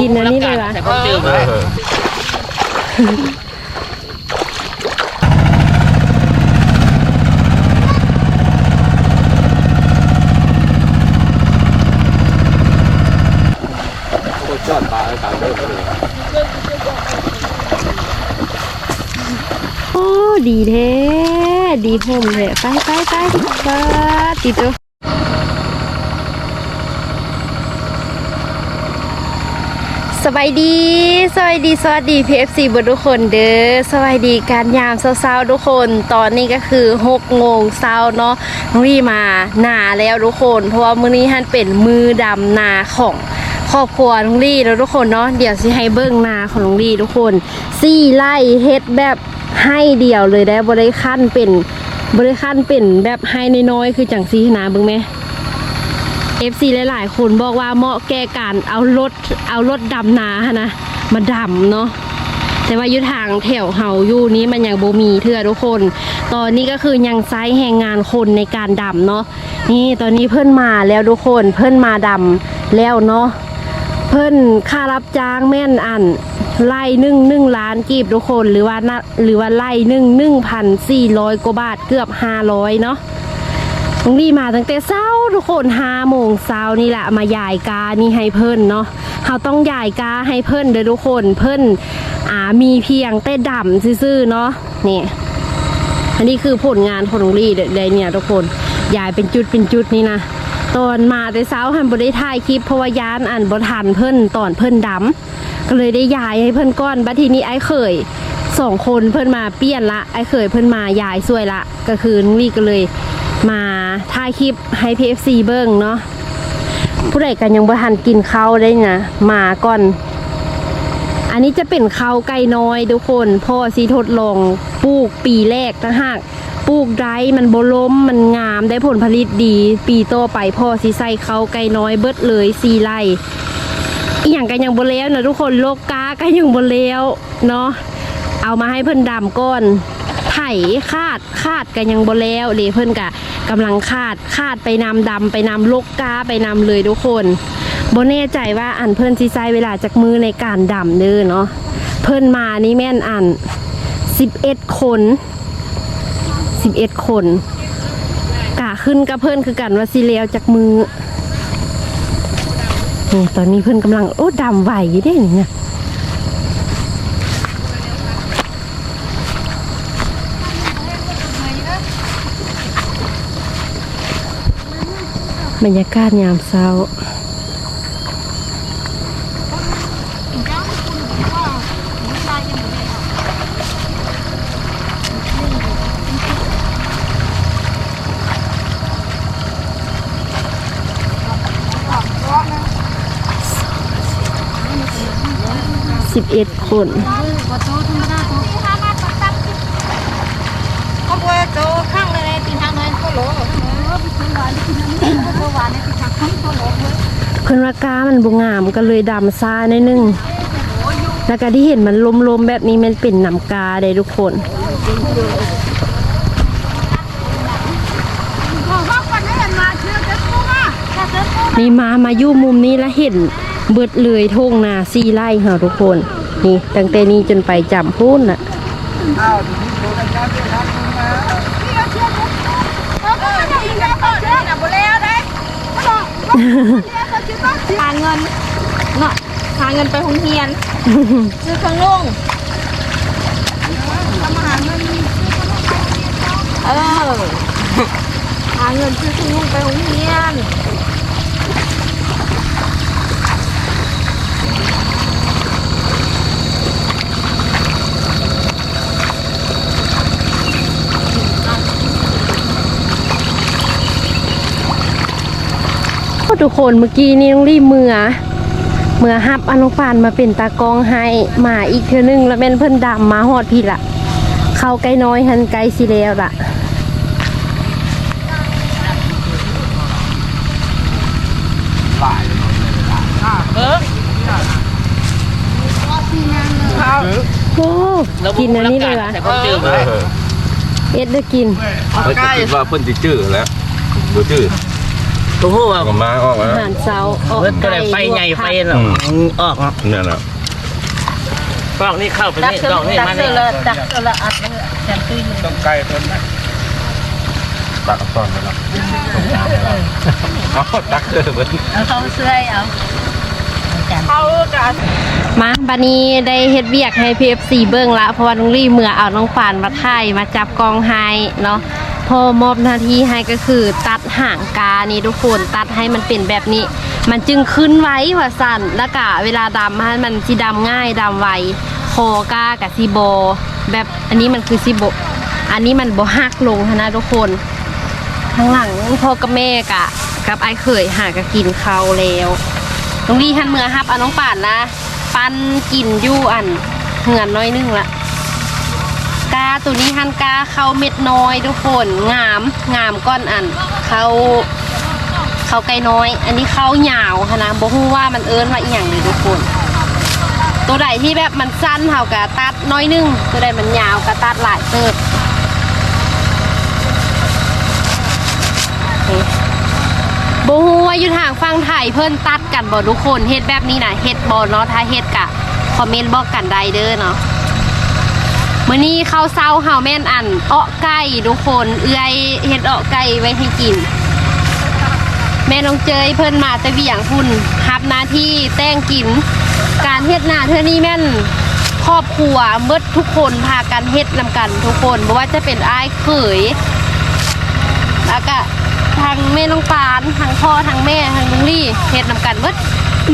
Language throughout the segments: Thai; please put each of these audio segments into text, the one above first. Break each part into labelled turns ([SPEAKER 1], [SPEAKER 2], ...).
[SPEAKER 1] กินอันนี้เลยวะ
[SPEAKER 2] แต่ก็จืด
[SPEAKER 3] เอ
[SPEAKER 2] เลย
[SPEAKER 3] อโคตรยอดปลาตามเดิมเลย
[SPEAKER 1] โอ้ดีแท้ดีผมเลยไปไปไปไปติดตัว บายดี สวัสดีสวัสดีพีเอฟซีบทุกคนเด้อสวัสดีการยามเช้าๆทุกคน ตอนนี้ก็คือ6โมงเช้าเนาะน้องรี่มาหนาแล้วทุกคน เพราะว่ามื้อนี้ฮันเป็นมือดำนาของครอบครัวน้องลี่แล้วทุกคนเนาะเดี๋ยวสิให้เบิ้งนาของน้องลี่ทุกคนสี่ไร่เฮ็ดแบบให้เดียวเลยได้บริขั้นเป็นบริขั้นเป็นแบบให้น้อยๆคือจังซีนะเบิ้งไหม FC หลายๆ คนบอกว่าเหมาะแก่การเอารถเอารถดำนาหั้นนะมาดำเนาะแต่ว่ายู่ทางแถวเฮาอยู่นี้มันยังบ่มีเทื่อทุกคน ตอนนี้ก็คือยังไซส์แรงงานคนในการดำเนาะนี่ตอนนี้เพิ่นมาแล้วทุกคนเพิ่นมาดำแล้วเนาะเพิ่นค่ารับจ้างแม่นอันไล่หนึ่งหนึ่งล้านกีบทุกคนหรือว่านะหรือว่าไล่หนึ่งหนึ่งพันสี่ร้อยกว่าบาทเกือบห้าร้อยเนาะ น้องลี่มาตั้งแต่เช้าทุกคนห้าโมงเช้านี่แหละมายายกานี่ให้เพิ่นเนาะเขาต้องยายกาให้เพิ่นเด้อทุกคนเพิ่นอ่ามีเพียงแต่ดำซื่อๆเนาะนี่อันนี้คือผลงานของน้องลี่เด้อเนี่ยทุกคนยายเป็นจุดเป็นจุดนี่นะตอนมาแต่เช้าหันบได้ถ่ายคลิปเพราะว่ายานอ่านบทันเพิ่นตอนเพิ่นดำก็เลยได้ยายให้เพิ่นก้อนบัดทีนี้ไอ้เคยสองคนเพิ่นมาเปลี่ยนละไอ้เคยเพิ่นมายายช่วยละ ก็คือน้องลี่ก็เลย ถ่ายคลิปให้ PFC เบิ้งเนาะผู้ใดกันยังบ่ทันกินข้าวได้นะมาก่อน อันนี้จะเป็นข้าวไก่น้อยทุกคนพ่อซีทดลองปลูกปีแรกต่างหากปลูกได้มันโบล้มมันงามได้ผลผลิตดี ปีต่อไปพ่อซีใส่ข้าวไก่น้อยเบิดเลยสีไร่อีหยังกันยังบ่แล้วนะทุกคนโลกกากันยังบ่แล้วเนาะเอามาให้เพิ่นดำก้อน ไถคาดคาดกันยังบ่แล้วเดเพิ่นกะกำลังคาดคาดไปนำดำไปนำโลกกาไปนำเลยทุกคนบ่แน่ใจว่าอันเพิ่นสิใช้เวลาจากมือในการดำเด้อเนาะเพิ่นมานี่แม่นอัน11 คน11 คนกะขึ้นกับเพิ่นคือกันว่าสิแล้วจากมือตอนนี้เพิ่นกำลังโอ้ดำไหวอยู่เด้นี่นะ บรรยากาศยามเช้า สิบเอ็ดคน เพิ่นว่ากามันบ่งามก็เลยดำซาหน่อยนึงแล้วก็ที่เห็นมันลมๆแบบนี้มันเป็นน้ำกาได้ทุกคน
[SPEAKER 4] Còn góc còn đấy là mà chưa tới cô mà Là tới cô
[SPEAKER 1] นี่มามาอยู่มุมนี้แล้วเห็นเบิดเลยทงนาซีไร่ค่ะทุกคน นี่ตั้งแต่นี้จนไปจำพูนน่ะ
[SPEAKER 4] Có
[SPEAKER 5] หาเงินเนาะหาเงินไปโรงเรียนซื้อเครื่องนุ่ง
[SPEAKER 4] Mà mà hàng ngân
[SPEAKER 5] เออหาเงินซื้อเครื่องนุ่งไปโรงเรียน
[SPEAKER 1] ทุกคนเมื่อกี้นี่ต้องรีบเมือเมือฮับอนุปานมาเป็นตากองให้มาอีกเทื่อนึงแล้วแม่นเพิ่นดำมาฮอดพี่ละเข้าใกล้น้อยหันไกลสิแล้วล่ะ
[SPEAKER 2] เออ
[SPEAKER 1] โอ้กินอันนี้เลยวะ
[SPEAKER 2] แต่ก็จืด
[SPEAKER 3] เอ
[SPEAKER 2] เลย
[SPEAKER 3] อ
[SPEAKER 1] เอ็ดได้กิน
[SPEAKER 3] แล้วจะคิดว่าเพิ่นสิจื้อแล้วบ่จื้อ
[SPEAKER 2] ตัวหัว
[SPEAKER 3] ก็มาออกแล้ว
[SPEAKER 1] อาหารเช้าออก
[SPEAKER 2] เมื่อตัวไหนไปใหญ่ไปเนาะออกเนาะ
[SPEAKER 3] เนี่ยนะ
[SPEAKER 2] กล้องนี่เข้าไปนี่กล้องนี่มานี่
[SPEAKER 5] ดักละอัดแซมตุ้ย
[SPEAKER 3] ต้องไกลเพิ่นนะตักตอนไปแล้วเอาตักเจอเพิ่น
[SPEAKER 5] เอาเขาเสื้อเอา
[SPEAKER 4] เขาจะ
[SPEAKER 1] มาบัดนี้ได้เฮ็ดเวียกให้ PFC เบิ่งละเพราะว่าน้องลี่เมื่อเอาน้องปานมาถ่ายมาจับกองไฮเนาะ พอมอบหน้าที่ให้ก็คือตัดห่างกานี่ทุกคนตัดให้มันเป็นแบบนี้ มันจึงขึ้นไว้ว่าสั่นแล้วก็เวลาดำให้มันสิดำง่ายดำไวคอกากับซีโบ แบบอันนี้มันคือซีโบ อันนี้มันโบหักลงนะทุกคนข้างหลังพ่อกับแม่กะ กับไอ้เขยหากะกินเขาแล้วน้องดีหันเมือฮับเอาน้องป่านนะ ปันกินยู่อันเหงือนน้อยนึงละ ตัวนี้หันกาเข้าเม็ดน้อยทุกคนงามงามก้อนอันเขาเขาไก่น้อย อันนี้เขาหยาวหั้นะบอกว่ามันเอิ้นว่าอีหยังเลยทุกคน ตัวใดที่แบบมันสั้นเท่ากับตัดน้อยนึงตัวใดมันยาวกับตัดหลายเติบนี่บฮูว่าอยู่ทางฟังไทยเพิ่นตัดกันบ่ทุกคนเฮ็ดแบบนี้นะเฮ็ดบ่เนาะถ้าเฮ็ดกะคอมเมนต์บอกกันได้เด้อเนาะ มื้อนี้ข้าวเช้าเฮาแม่นอันเอ้อไก่ทุกคนเอื้อยเฮ็ดเอ้อไก่ไว้ให้กิน แม่น้องเจยเพิ่นมาแต่เวียงพุ่นรับหน้าที่แต่งกิน การเฮ็ดหน้าเทื่อนี้แม่นครอบครัวเบิดทุกคนพากันเฮ็ดนำกันทุกคนบ่ว่าจะเป็นอ้ายเขยแล้วก็ทางแม่น้องปานทางพ่อทางแม่ทางลุงลี่เฮ็ดนำกันเบิด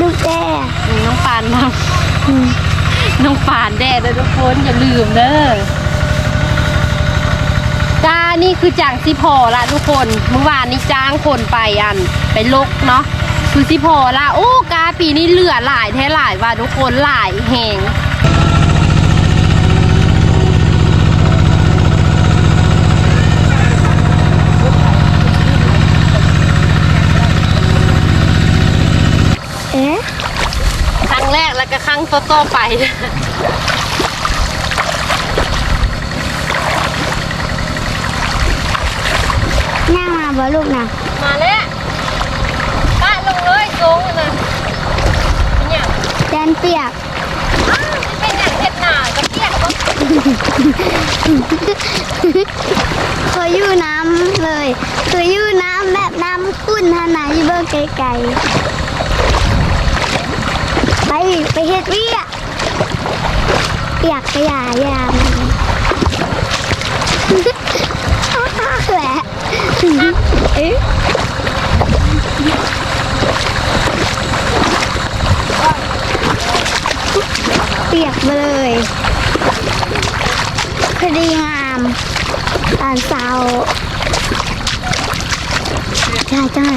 [SPEAKER 4] ดูแจ้
[SPEAKER 1] อืมน้องปานทำ น้องปานแด่เด้อทุกคนอย่าลืมเด้อกานี่คือจางซิพอละทุกคนเมื่อวานนี้จ้างคนไปอันไปลกเนาะคือซิพอละโอ้กาปีนี้เหลือหลายแท้หลายว่าทุกคนหลายแหง
[SPEAKER 4] เอ๊ะ
[SPEAKER 1] ครั้งแร กแล้วก็ครั้งต่อๆไป
[SPEAKER 4] นั่งมาบ่ลูกนะ
[SPEAKER 1] มาแล้วปะลงเลยโกงเลยเป็นอย่าง
[SPEAKER 4] แดนเปียก
[SPEAKER 1] เป็นอย่างเห็ดหนากับเปียกก็
[SPEAKER 4] เคยอยู่น้ำเลยเคยอยู่น้ำแบบน้ำขุ่นฮะนะอยู่เบิ่งไกลๆ ไปไปเฮ็ดเวียกเปียกกระยายามแหละเอ๊ะเปียกมาเลยพอดีงามตอนเช้าใช่ใช่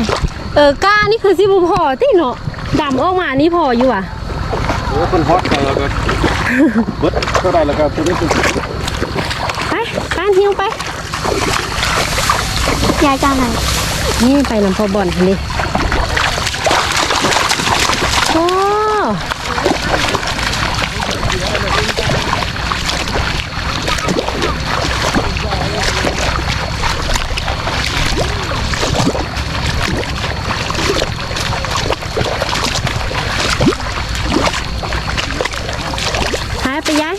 [SPEAKER 1] เออก้านี่คือสิบุพอติเนาะดำออกมานี่พออยู่อะ
[SPEAKER 3] โอ้คนฮอตแล้วก็เบิดเท่าไรแล้วก็ตัวนี้คือ
[SPEAKER 1] ไปกานหิวไป
[SPEAKER 4] ยายจ้าหน่อย
[SPEAKER 1] นี่ไปลำพอบอลเลยโอ้หายไปย้าย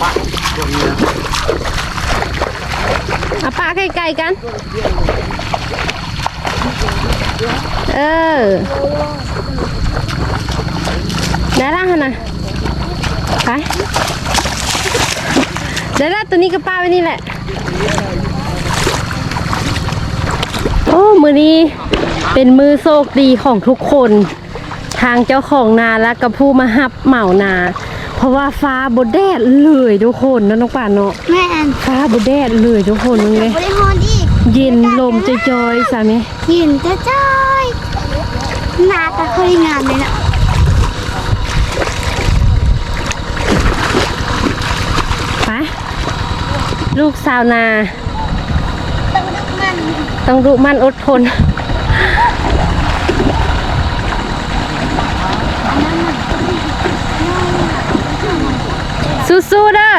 [SPEAKER 1] เอาปลาใกล้ๆกัน เออได้ละฮะนะไปได้ละตัวนี้ก็ป้าไว้นี่แหละ โอ้มือนี้เป็นมือโชคดีของทุกคน ทางเจ้าของนาและกับผู้มาหับเหมานา เพราะว่าฟ้าบดแดดเลยทุกคนเนาะน้องป่านเนาะ
[SPEAKER 4] แม่อัน
[SPEAKER 1] ฟ้าบดแดดเลยทุกคนนึงเลย
[SPEAKER 4] บริหารอีก
[SPEAKER 1] เย็นลมจอยๆสามี
[SPEAKER 4] ยินจะจ้อยหนาตาเคยงามเลยนะ
[SPEAKER 1] ไปลูกสาวนา
[SPEAKER 4] ต้องดึกมัน
[SPEAKER 1] ต้องดุมันอดทน สู้ๆเด้อ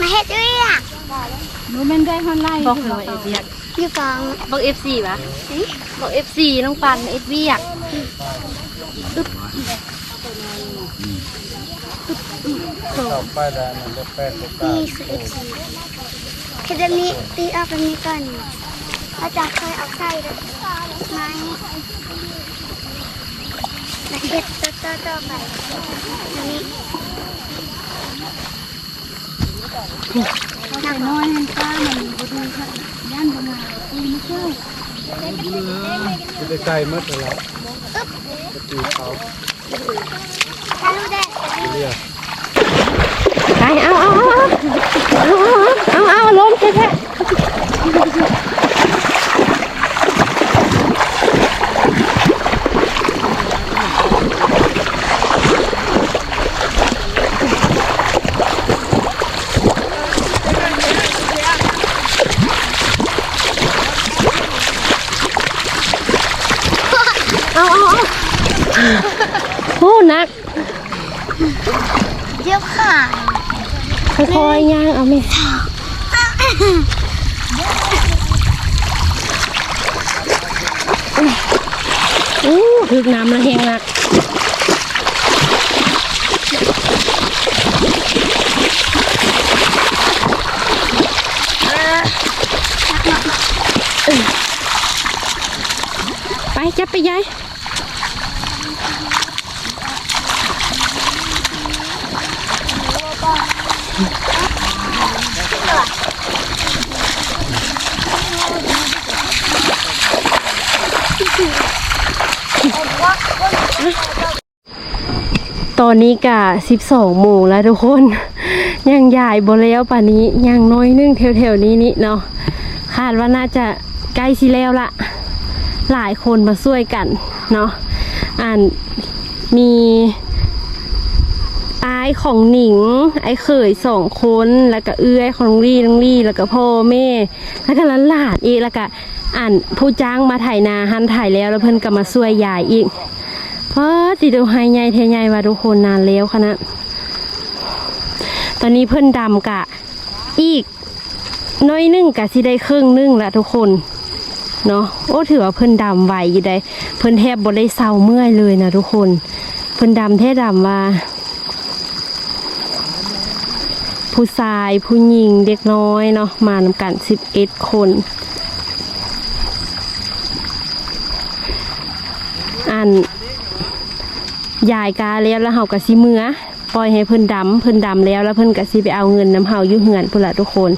[SPEAKER 4] มาเฮ็ดด้วยอะ
[SPEAKER 1] บอกเลยว่าเอ็ดเวียก
[SPEAKER 4] อยู่กอง
[SPEAKER 1] บอก F4 ปะบอก F4 น้องปันเอ็ดเวียก
[SPEAKER 4] นี่สุดคือจะมีตีออกแบบนี้ก่อนเราจะค่อยเอาไส้เลยไม้ แล้วเฮ็ดต่อต่อไปอันนี้หนักน้อยให้ป้ามันบ่ดูค่ะย่านบ่มาตีไม่เชื่อ
[SPEAKER 3] จะได้ใกล้มืดแล้ว
[SPEAKER 4] ถ้ารู้ได้
[SPEAKER 1] ไปเอาเอาเอาเอาเอาเอาลงแค่แค่เอาเอาเอา โอ้หนัก
[SPEAKER 4] เดี๋ยวค่ะ
[SPEAKER 1] ค่อยๆย่างเอาไหมอู้ถึกน้ำละแหงหนักไปจับไปยาย ตอนนี้กะ12โมงแล้วทุกคน ยังใหญ่บ่แล้วป่านนี้ยังน้อยนึงแถวๆนี้นี่เนาะคาดว่าน่าจะใกล้สิแล้วละหลายคนมาช่วยกันเนาะอ่านมีอายของหนิง ไอ้เขยสองคน แล้วก็เอื้อยของน้งลี่น้องลี่ แล้วก็พ่อแม่ แล้วก็หลานอีกแล้วก็อ่านผู้จ้างมาถ่ายนาหันถ่ายแล้วแล้วเพิ่นก็มาช่วยยายอีก พราะติดูไฮใหญ่เทใหญ่ว่าทุกคนนานแล้วขนาดตอนนี้เพิ่นดำกะ อีกน้อยนึงกะสิได้ครึ่งนึ่งละทุกคนเนาะโอ้ถือว่าเพิ่นดำไหวอยู่ได้เพิ่นแทบบ่ได้เศร้าเมื่อยเลยนะทุกคน เพิ่นดำแท้ดำว่า ผู้ชายผู้หญิงเด็กน้อยเนาะมานำกันสิบเอ็ดคนอัน ยายกาแล้วแล้วเฮาก็สิเมือปล่อยให้เพิ่นดำเพิ่นดำแล้วแล้วเพิ่นก็สิไปเอาเงินน้ำเฮาอยู่เหือนพุ่นละทุกคน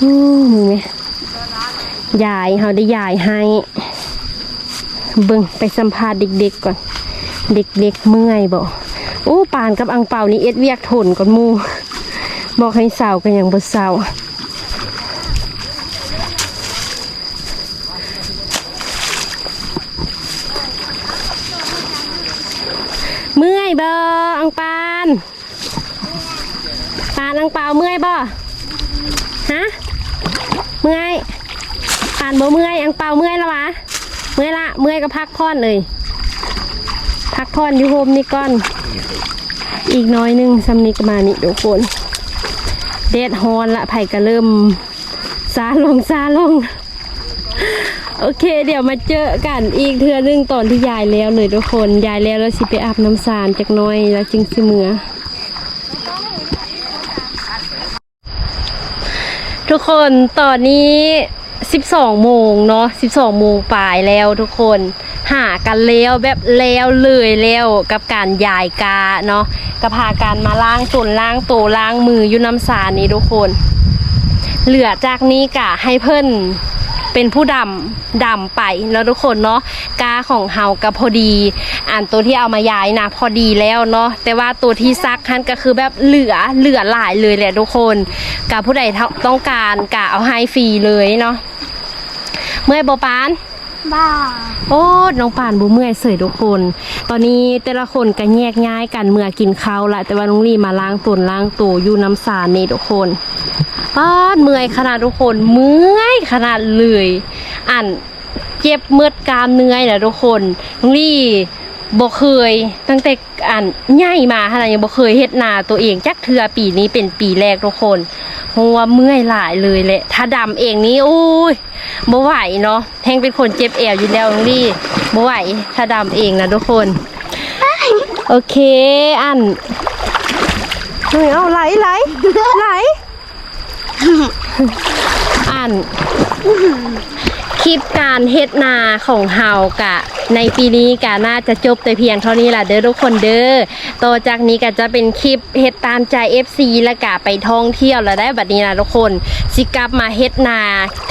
[SPEAKER 1] อู้มึงไงยายเฮาได้ยายให้เบิ่งไปสัมภาษณ์เด็กๆก่อน เด็กๆเมื่อยบ่อู้ปานกับอังเปานี่เอ็ดเวียกทนก่อนมูบอกให้เศร้ากันอย่างบ่เศร้า เมื่อยบ่อังปานปานอังเปาเมื่อยบ่ฮะเมื่อยปานบ่เมื่อยอังเปาเมื่อยแล้ววะเมื่อยละเมื่อยก็พักผ่อนเลย พักผ่อนอยู่โฮมนี่ก่อน อีกน้อยหนึงสำนิกมานี่ทุกคนเดดฮอนละไผ่ก็เริ่มซาลงซาลง โอเค เดี๋ยวมาเจอกันอีกเทือหนึงตอนที่ยายแล้วเลยทุกคน ยายแล้วแล้วสิไปอาบน้ำสารจากน้อยแล้วจึงสิเมือทุกคนตอนนี้ 12 โมงเนาะ 12 โมงปลายแล้วทุกคน หากันแล้วแบบแล้วเลยแล้วกับการยายกาเนาะก็พากันมาล้างตนล้างโตวล้างมืออยู่น้ำสารนี้ทุกคน เหลือจากนี้กะให้เพิ่น เป็นผู้ดำดำไปแล้วทุกคนเนาะกาของเฮาก็พอดี อ่านตัวที่เอามาย้ายนะพอดีแล้วเนาะแต่ว่าตัวที่ซักฮันก็คือแบบเหลือเหลือหลายเลยแหละทุกคนกาผู้ใดต้องการกะเอาให้ฟรีเลยเนาะเมื่อยบปาน
[SPEAKER 4] บ้า
[SPEAKER 1] โอ้น้องป่านบูเมื่อยเสยทุกคน ตอนนี้แต่ละคนก็แยกย้ายกันเมื่อกินข้าวละแต่ว่าน้องลี่มาล้างตนล้างตัวอยู่น้ำสารนี่ทุกคน ป้าดเมื่อยขนาดทุกคนเมื่อยขนาดเลยอ่านเจ็บเมือดกามเนื้อยนะทุกคนนี่บ่เคย ตั้งแต่อ่านใหญ่มาขนาดยังบ่เคยเฮ็ดนาตัวเองจักเทือปีนี้เป็นปีแรกทุกคนเพราะว่าเมื่อยหลายเลยแหละ ถ้าดำเองนี้โอ้ยบ่ไหวเนาะแฮงเป็นคนเจ็บแอวอยู่แล้วนี่บ่ไหวถ้าดำเองนะทุกคน โอเคอันเฮ้ยเอาไหลไหลไหล อันคลิปการเฮ็ดนาของเฮากะ ในปีนี้กะน่าจะจบแต่เพียงเท่านี้ล่ะเด้อทุกคนเด้อต่อจากนี้ก็จะเป็นคลิปเฮ็ดตามใจ FC แล้วกะไปท่องเที่ยวแล้วได้บัดนี้นะทุกคนสิกลับมาเฮ็ดนา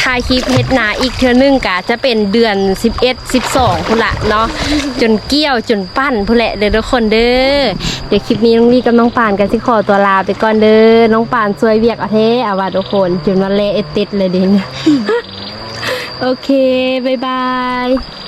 [SPEAKER 1] ถ่ายคลิปเฮ็ดนาอีกเทื่อนึงกะจะเป็นเดือน 11 12พุ่นละเนาะจนเกี้ยวจนปั้นพุ่นแหละเด้อทุกคนเด้อเดี๋ยวคลิปนี้น้องลี่กับน้องปานกันสิขอตัวลาไปก่อนเด้อน้องปานสวยเวียกเอาเทอาว่าทุกคนจนวันเลเอติดเลยดินโอเคบายบาย